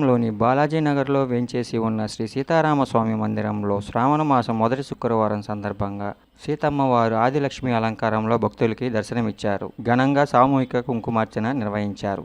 పట్టణంలోని బాలాజీనగర్లో వేంచేసి ఉన్న శ్రీ సీతారామస్వామి మందిరంలో శ్రావణ మాసం మొదటి శుక్రవారం సందర్భంగా సీతమ్మవారు ఆదిలక్ష్మి అలంకారంలో భక్తులకి దర్శనమిచ్చారు. ఘనంగా సామూహిక కుంకుమార్చన నిర్వహించారు.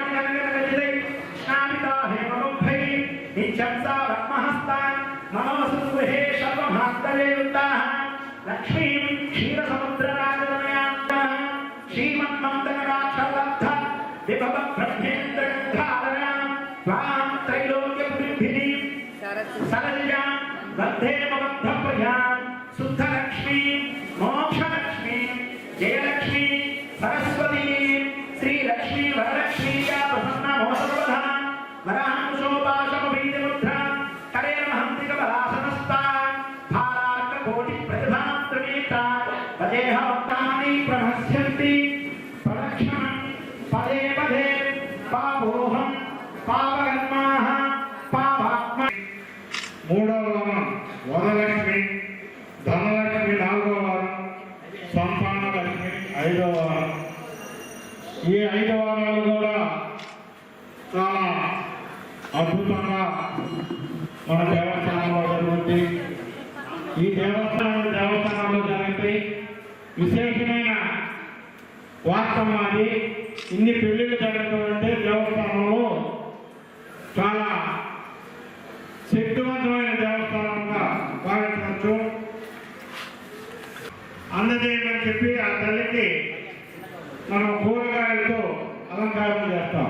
సర్వభాస్తలే ఉత్తాః లక్ష్మీం క్షీరసముద్రరాజనయాం శ్రీమన్మంతకటాక్షలబ్ధ విభవ బ్రహ్మేంద్రగంధారయాం త్వాం త్రైలోక్యపురిభిరీం సరళిజాం వర్ధేమబద్ధప్రజాం శుద్ధలక్ష్మీ మోక్షలక్ష్మీ జయలక్ష్మీ సరస్వతీ శ్రీలక్ష్మీ వరలక్ష్మీగా ప్రహస్యంతి ప్రదక్షిణం పదే పదే పాపోహం పాపకర్మాః పాపాత్మ మూడవ వారం వరలక్ష్మి ధనలక్ష్మి నాలుగవ వారం సంపాన లక్ష్మి ఐదవ వారం ఈ ఐదు వారాలు కూడా చాలా అద్భుతంగా మన దేవస్థానంలో జరుగుతుంది ఈ దేవ కానీ ఇన్ని పెళ్ళిళ్ళు జరుగుతుందంటే దేవస్థానంలో చాలా శక్తివంతమైన దేవస్థానంగా భావించవచ్చు. అందజేయమని చెప్పి ఆ తల్లికి మనం కూరగాయలతో అలంకారం చేస్తాం.